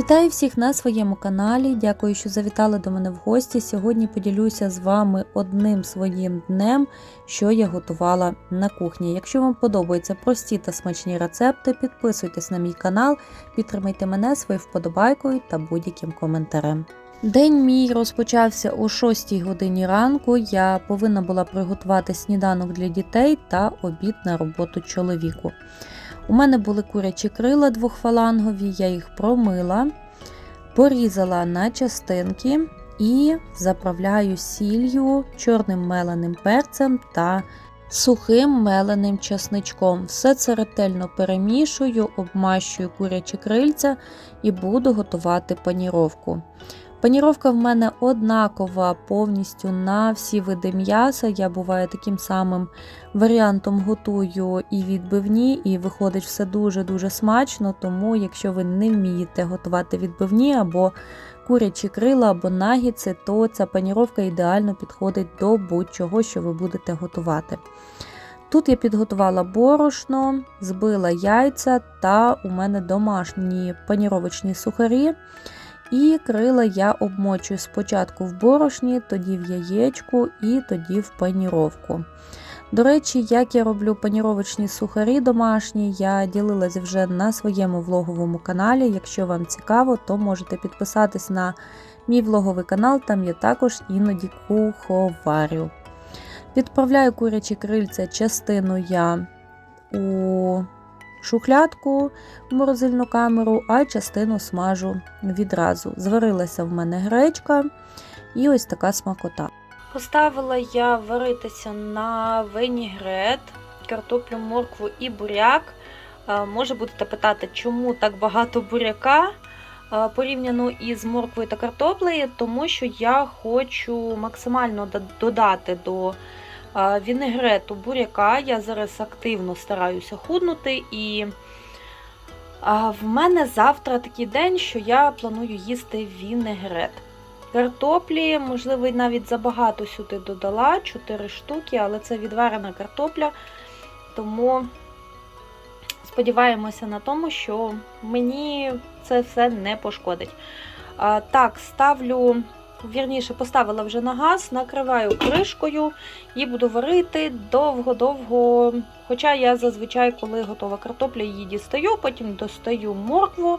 Вітаю всіх на своєму каналі. Дякую, що завітали до мене в гості. Сьогодні поділюся з вами одним своїм днем, що я готувала на кухні. Якщо вам подобаються прості та смачні рецепти, підписуйтесь на мій канал, підтримайте мене своєю вподобайкою та будь-яким коментарем. День мій розпочався о 6 годині ранку. Я повинна була приготувати сніданок для дітей та обід на роботу чоловіку. У мене були курячі крила двохфалангові, я їх промила, порізала на частинки і заправляю сіллю, чорним меленим перцем та сухим меленим часничком. Все це ретельно перемішую, обмащую курячі крильця і буду готувати паніровку. Паніровка в мене однакова повністю на всі види м'яса. Я буває таким самим варіантом готую і відбивні, і виходить все дуже-дуже смачно. Тому, якщо ви не вмієте готувати відбивні або курячі крила, або нагіци, то ця паніровка ідеально підходить до будь-чого, що ви будете готувати. Тут я підготувала борошно, збила яйця та у мене домашні паніровочні сухарі. І крила я обмочую спочатку в борошні, тоді в яєчку і тоді в паніровку. До речі, як я роблю паніровочні сухарі домашні, я ділилась вже на своєму влоговому каналі. Якщо вам цікаво, то можете підписатись на мій влоговий канал, там я також іноді куховарю. Відправляю курячі крильця, частину я у шухлядку в морозильну камеру, а частину смажу відразу. Зварилася в мене гречка і ось така смакота. Поставила я варитися на винігрет, картоплю, моркву і буряк. Е, Може будете питати, чому так багато буряка е, порівняно із морквою та картоплею, тому що я хочу максимально додати до вінегрету буряка. Я зараз активно стараюся худнути, і в мене завтра такий день, що я планую їсти вінегрет. Картоплі, можливо, навіть забагато сюди додала 4 штуки, але це відварена картопля, тому сподіваємося на тому, що мені це все не пошкодить. Так, ставлю вірніше, поставила вже на газ, накриваю кришкою і буду варити довго-довго. Хоча я зазвичай, коли готова картопля, її дістаю, потім достаю моркву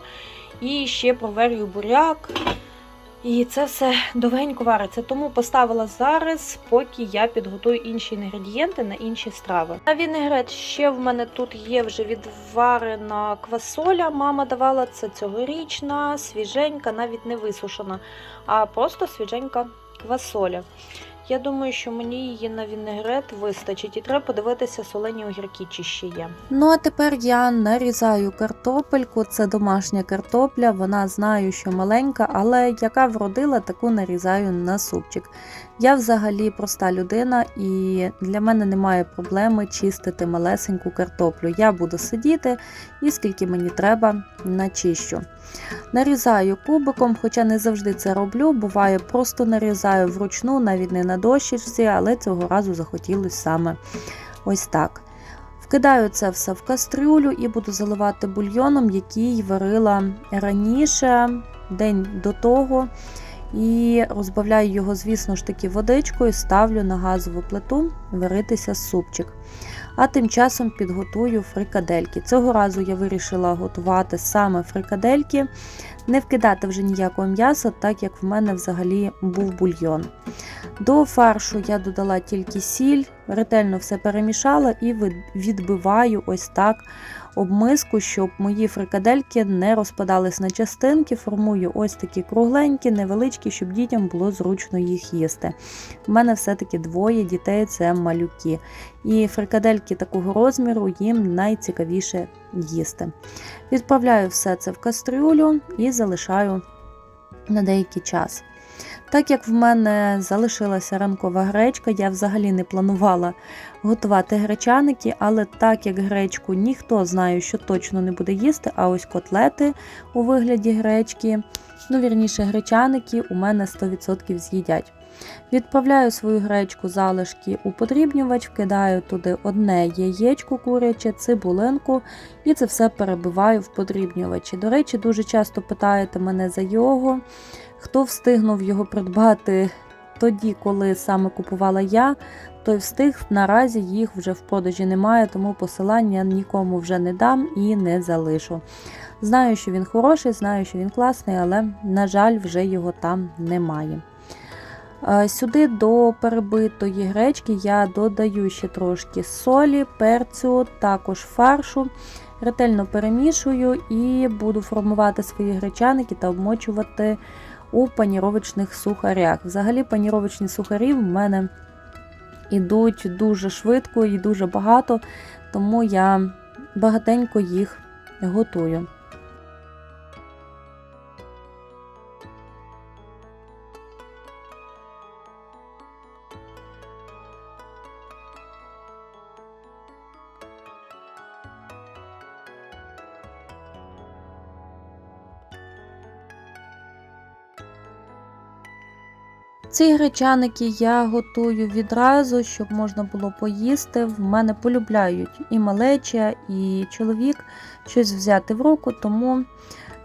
і ще проварюю буряк. І це все довгенько вариться. Тому поставила зараз, поки я підготую інші інгредієнти на інші страви. На вінегрет ще в мене тут є вже відварена квасоля. Мама давала це цьогорічна, свіженька, навіть не висушена, а просто свіженька квасоля. Я думаю, що мені її на вінегрет вистачить, і треба подивитися солені огірки, чи ще є. Ну а тепер я нарізаю картопельку. Це домашня картопля. Вона знаю, що маленька, але яка вродила, таку нарізаю на супчик. Я взагалі проста людина, і для мене немає проблеми чистити малесеньку картоплю. Я буду сидіти і скільки мені треба, начищу. Нарізаю кубиком, хоча не завжди це роблю. Буває, просто нарізаю вручну, навіть не на дощечці, але цього разу захотілося саме ось так. Вкидаю це все в кастрюлю і буду заливати бульйоном, який варила раніше, день до того. І розбавляю його, звісно ж таки, водичкою, ставлю на газову плиту варитися супчик. А тим часом підготую фрикадельки. Цього разу я вирішила готувати саме фрикадельки, не вкидати вже ніякого м'яса, так як в мене взагалі був бульйон. До фаршу я додала тільки сіль, ретельно все перемішала і відбиваю ось так об миску, щоб мої фрикадельки не розпадались на частинки. Формую ось такі кругленькі, невеличкі, щоб дітям було зручно їх їсти. У мене все-таки двоє дітей це малюки. І фрикадельки такого розміру їм найцікавіше їсти. Відправляю все це в кастрюлю і залишаю на деякий час. Так як в мене залишилася ранкова гречка, я взагалі не планувала готувати гречаники, але так як гречку ніхто знає, що точно не буде їсти, а ось котлети у вигляді гречки, ну, вірніше, гречаники у мене 100% з'їдять. Відправляю свою гречку залишки у подрібнювач, вкидаю туди одне яєчко куряче, цибулинку і це все перебиваю в подрібнювачі. До речі, дуже часто питаєте мене за його, хто встигнув його придбати тоді, коли саме купувала я, той встиг. Наразі їх вже в продажі немає, тому посилання нікому вже не дам і не залишу. Знаю, що він хороший, знаю, що він класний, але, на жаль, вже його там немає. Е, Сюди до перебитої гречки я додаю ще трошки солі, перцю, також фаршу. Ретельно перемішую і буду формувати свої гречаники та обмочувати у паніровочних сухарях. Взагалі, паніровочні сухарі в мене йдуть дуже швидко і дуже багато, тому я багатенько їх готую. Ці гречаники я готую відразу, щоб можна було поїсти. В мене полюбляють і малеча, і чоловік щось взяти в руку, тому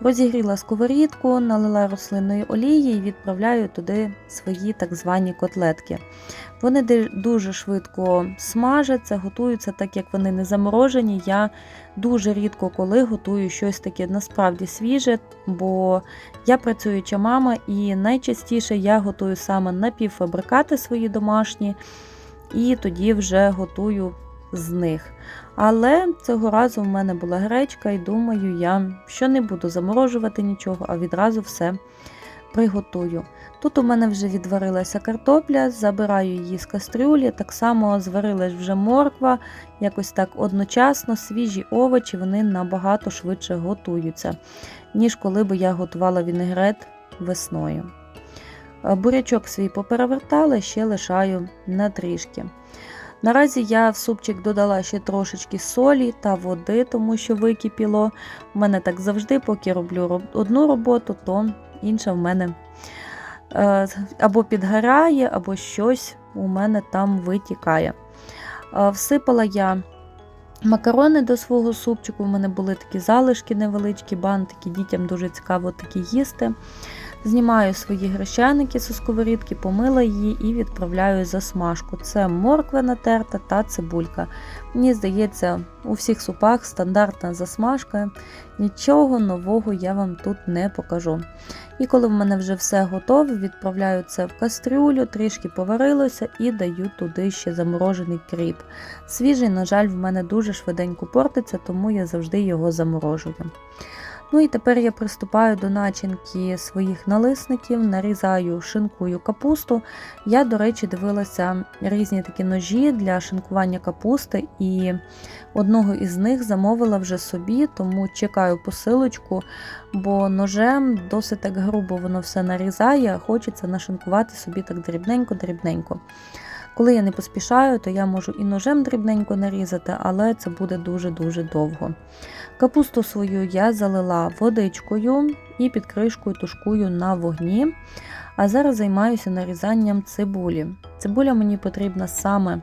розігріла сковорідку, налила рослинної олії і відправляю туди свої так звані котлетки. Вони дуже швидко смажаться, готуються, так як вони не заморожені. Я дуже рідко коли готую щось таке насправді свіже, бо я працююча мама, і найчастіше я готую саме напівфабрикати свої домашні, і тоді вже готую з них. Але цього разу в мене була гречка, і думаю, я що не буду заморожувати нічого, а відразу все приготую. Тут у мене вже відварилася картопля, забираю її з кастрюлі, так само зварилась вже морква, якось так одночасно свіжі овочі вони набагато швидше готуються, ніж коли би я готувала вінегрет весною. Бурячок свій поперевертала, ще лишаю на трішки. Наразі я в супчик додала ще трошечки солі та води, тому що википіло. У мене так завжди, поки роблю одну роботу, то інша в мене е, або підгорає, або щось у мене там витікає. Е, Всипала я макарони до свого супчику. У мене були такі залишки невеличкі, бантики, дітям дуже цікаво такі їсти. Знімаю свої гречаники зі сковорідки, помила її і відправляю за смажку. Це морква натерта та цибулька. Мені здається, у всіх супах стандартна засмажка. Нічого нового я вам тут не покажу. І коли в мене вже все готове, відправляю це в кастрюлю, трішки поварилося і даю туди ще заморожений кріп. Свіжий, на жаль, в мене дуже швиденько портиться, тому я завжди його заморожую. Ну і тепер я приступаю до начинки своїх налисників, нарізаю, шинкую капусту. Я, до речі, дивилася різні такі ножі для шинкування капусти, і одного із них замовила вже собі, тому чекаю посилочку, бо ножем досить так грубо воно все нарізає, хочеться нашинкувати собі так дрібненько-дрібненько. Коли я не поспішаю, то я можу і ножем дрібненько нарізати, але це буде дуже-дуже довго. Капусту свою я залила водичкою і під кришкою тушкую на вогні. А зараз займаюся нарізанням цибулі. Цибуля мені потрібна саме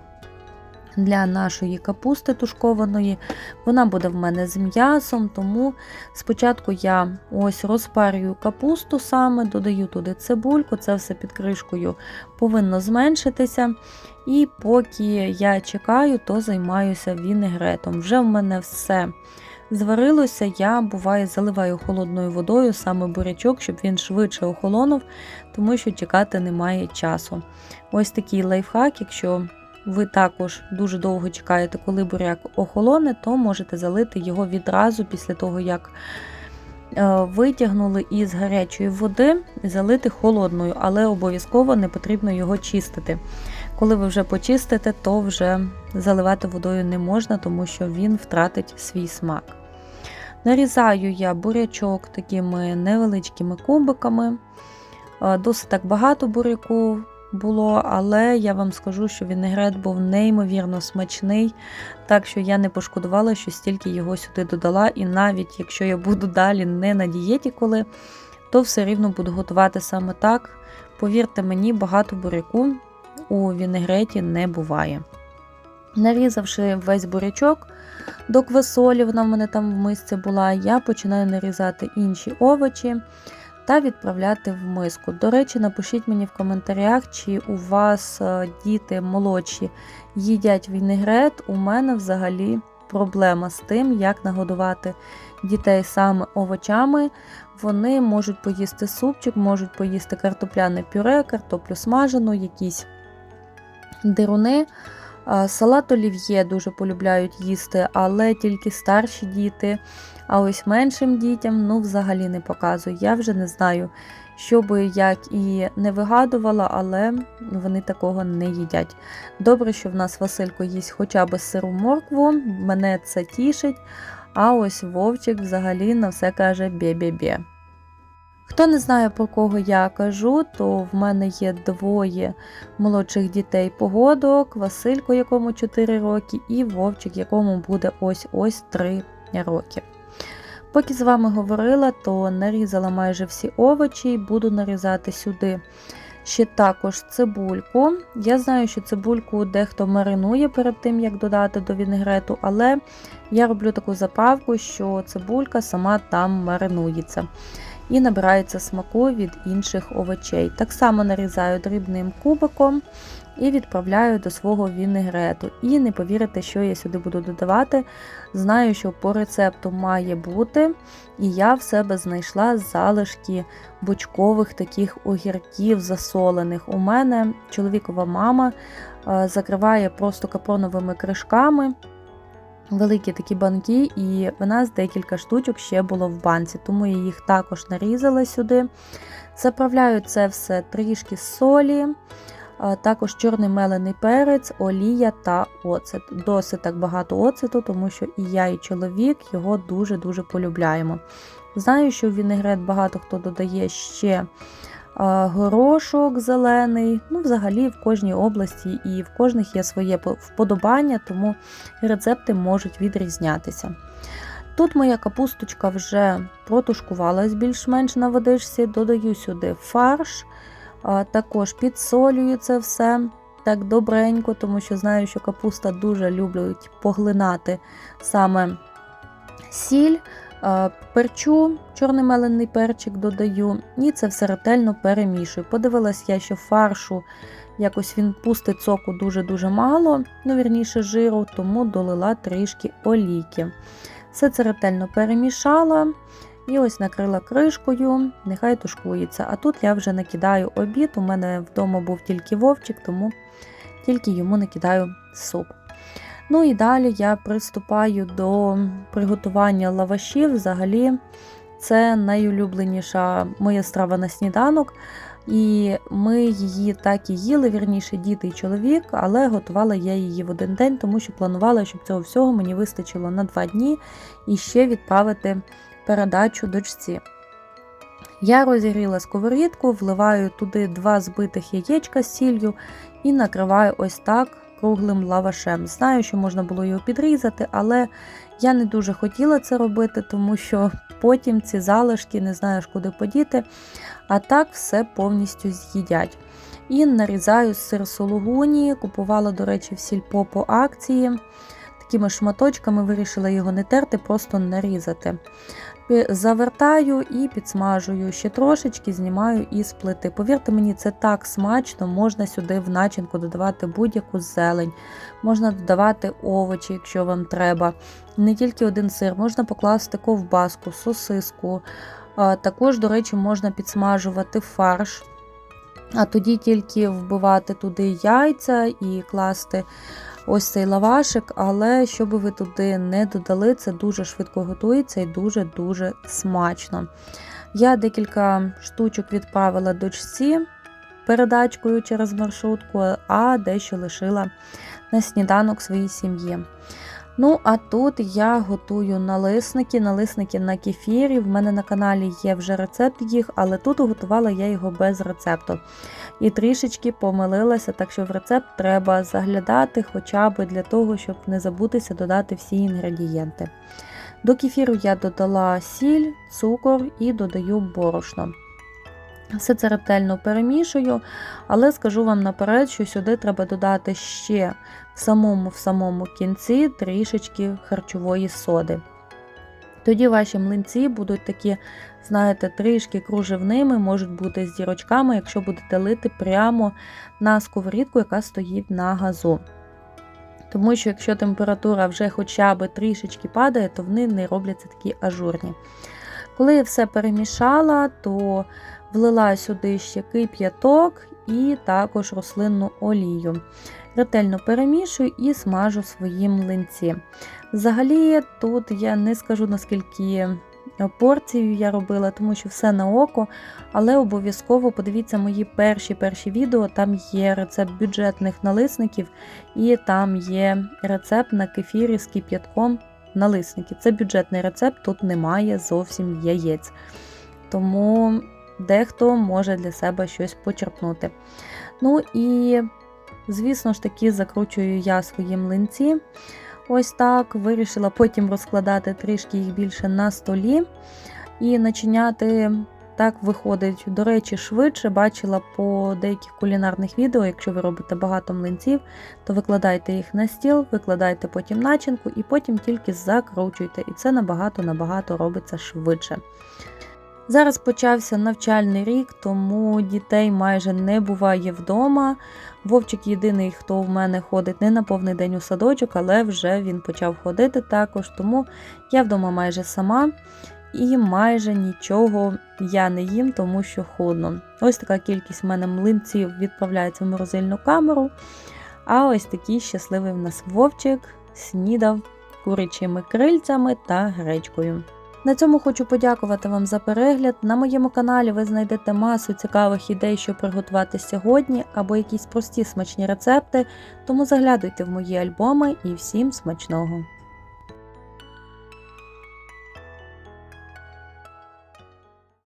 для нашої капусти тушкованої. Вона буде в мене з м'ясом, тому спочатку я ось розпарюю капусту саме, додаю туди цибульку, це все під кришкою повинно зменшитися. І поки я чекаю, то займаюся вінегретом. Вже в мене все зварилося, я буває заливаю холодною водою саме бурячок, щоб він швидше охолонув, тому що чекати немає часу. Ось такий лайфхак, якщо ви також дуже довго чекаєте, коли буряк охолоне, то можете залити його відразу після того, як е, витягнули із гарячої води, залити холодною, але обов'язково не потрібно його чистити. Коли ви вже почистите, то вже заливати водою не можна, тому що він втратить свій смак. Нарізаю я бурячок такими невеличкими кубиками. Е, Досить так багато буряку було, але я вам скажу, що вінегрет був неймовірно смачний, так що я не пошкодувала, що стільки його сюди додала. І навіть якщо я буду далі не на дієті, коли, то все рівно буду готувати саме так. Повірте мені, багато буряку у вінегреті не буває. Нарізавши весь бурячок до квасолі, вона в мене там в мисці була, я починаю нарізати інші овочі та відправляти в миску. До речі, напишіть мені в коментарях, чи у вас е, діти молодші їдять вінегрет. У мене взагалі проблема з тим, як нагодувати дітей саме овочами. Вони можуть поїсти супчик, можуть поїсти картопляне пюре, картоплю смажену, якісь дируни. Салат олів'є дуже полюбляють їсти, але тільки старші діти. А ось меншим дітям ну, взагалі не показую. Я вже не знаю, що би як і не вигадувала, але вони такого не їдять. Добре, що в нас Василько їсть хоча б сиру моркву, мене це тішить. А ось Вовчик взагалі на все каже бє-бє-бє. Хто не знає, про кого я кажу, то в мене є двоє молодших дітей погодок, Василько, якому 4 роки, і Вовчик, якому буде ось-ось 3 роки. Поки з вами говорила, то нарізала майже всі овочі і буду нарізати сюди ще також цибульку. Я знаю, що цибульку дехто маринує перед тим, як додати до вінегрету, але я роблю таку заправку, що цибулька сама там маринується і набирається смаку від інших овочей. Так само нарізаю дрібним кубиком і відправляю до свого вінегрету. І не повірите, що я сюди буду додавати. Знаю, що по рецепту має бути, і я в себе знайшла залишки бочкових таких огірків засолених. У мене чоловікова мама е, закриває просто капроновими кришками великі такі банки, і в нас декілька штучок ще було в банці, тому я їх також нарізала сюди. Заправляю це все трішки солі, також чорний мелений перець, олія та оцет. Досить так багато оцету, тому що і я, і чоловік його дуже-дуже полюбляємо. Знаю, що в вінегрет багато хто додає ще горошок зелений. Ну, взагалі, в кожній області і в кожних є своє вподобання, тому рецепти можуть відрізнятися. Тут моя капусточка вже протушкувалась більш-менш на водичці, додаю сюди фарш, також підсолюю це все так добренько, тому що знаю, що капуста дуже люблять поглинати саме сіль. Перчу, чорний мелений перчик додаю, і це все ретельно перемішую. Подивилась я, що фаршу якось він пустить соку дуже-дуже мало, ну, вірніше жиру, тому долила трішки олійки. Все це ретельно перемішала і ось накрила кришкою, нехай тушкується. А тут я вже накидаю обід. У мене вдома був тільки вовчик, тому тільки йому накидаю суп. Ну і далі я приступаю до приготування лавашів. Взагалі, це найулюбленіша моя страва на сніданок. І ми її так і їли, вірніше, діти і чоловік, але готувала я її в один день, тому що планувала, щоб цього всього мені вистачило на два дні і ще відправити передачу дочці. Я розігріла сковорідку, вливаю туди два збитих яєчка з сіллю і накриваю ось так круглим лавашем. Знаю, що можна було його підрізати, але я не дуже хотіла це робити, тому що потім ці залишки не знаєш, куди подіти. А так все повністю з'їдять. І нарізаю сир сулугуні, купувала, до речі, в сільпо по акції. Такими шматочками вирішила його не терти, просто нарізати. Завертаю і підсмажую ще трошечки, знімаю із плити. Повірте мені, це так смачно, можна сюди в начинку додавати будь-яку зелень, можна додавати овочі, якщо вам треба. Не тільки один сир, можна покласти ковбаску, сосиску. Також, до речі, можна підсмажувати фарш. А тоді тільки вбивати туди яйця і класти ось цей лавашик, але що би ви туди не додали, це дуже швидко готується і дуже-дуже смачно. Я декілька штучок відправила дочці передачкою через маршрутку, а дещо лишила на сніданок своїй сім'ї. Ну, а тут я готую налисники, налисники на кефірі. В мене на каналі є вже рецепт їх, але тут готувала я його без рецепту. І трішечки помилилася, так що в рецепт треба заглядати хоча б для того, щоб не забутися додати всі інгредієнти. До кефіру я додала сіль, цукор і додаю борошно. Все це ретельно перемішую, але скажу вам наперед, що сюди треба додати ще в самому в самому кінці трішечки харчової соди. Тоді ваші млинці будуть такі, знаєте, трішки кружевними, можуть бути з дірочками, якщо будете лити прямо на сковорідку, яка стоїть на газу. Тому що якщо температура вже хоча б трішечки падає, то вони не робляться такі ажурні. Коли я все перемішала, то влила сюди ще кип'яток і також рослинну олію. Ретельно перемішую і смажу свої млинці. Взагалі, тут я не скажу наскільки порцію я робила, тому що все на око, але обов'язково подивіться мої перші перші відео, там є рецепт бюджетних налисників, і там є рецепт на кефірі з кип'ятком налисники. Це бюджетний рецепт, тут немає зовсім яєць. Тому дехто може для себе щось почерпнути. Ну і, звісно ж таки, закручую я свої млинці. Ось так. Вирішила потім розкладати трішки їх більше на столі і начиняти. Так виходить, до речі, швидше бачила по деяких кулінарних відео, якщо ви робите багато млинців, то викладайте їх на стіл, викладайте потім начинку і потім тільки закручуйте. І це набагато-набагато робиться швидше. Зараз почався навчальний рік, тому дітей майже не буває вдома. Вовчик єдиний, хто в мене ходить не на повний день у садочок, але вже він почав ходити також, тому я вдома майже сама і майже нічого я не їм, тому що ходно. Ось така кількість в мене млинців відправляється в морозильну камеру. А ось такий щасливий в нас вовчик снідав курячими крильцями та гречкою. На цьому хочу подякувати вам за перегляд. На моєму каналі ви знайдете масу цікавих ідей, що приготувати сьогодні, або якісь прості смачні рецепти. Тому заглядуйте в мої альбоми і всім смачного!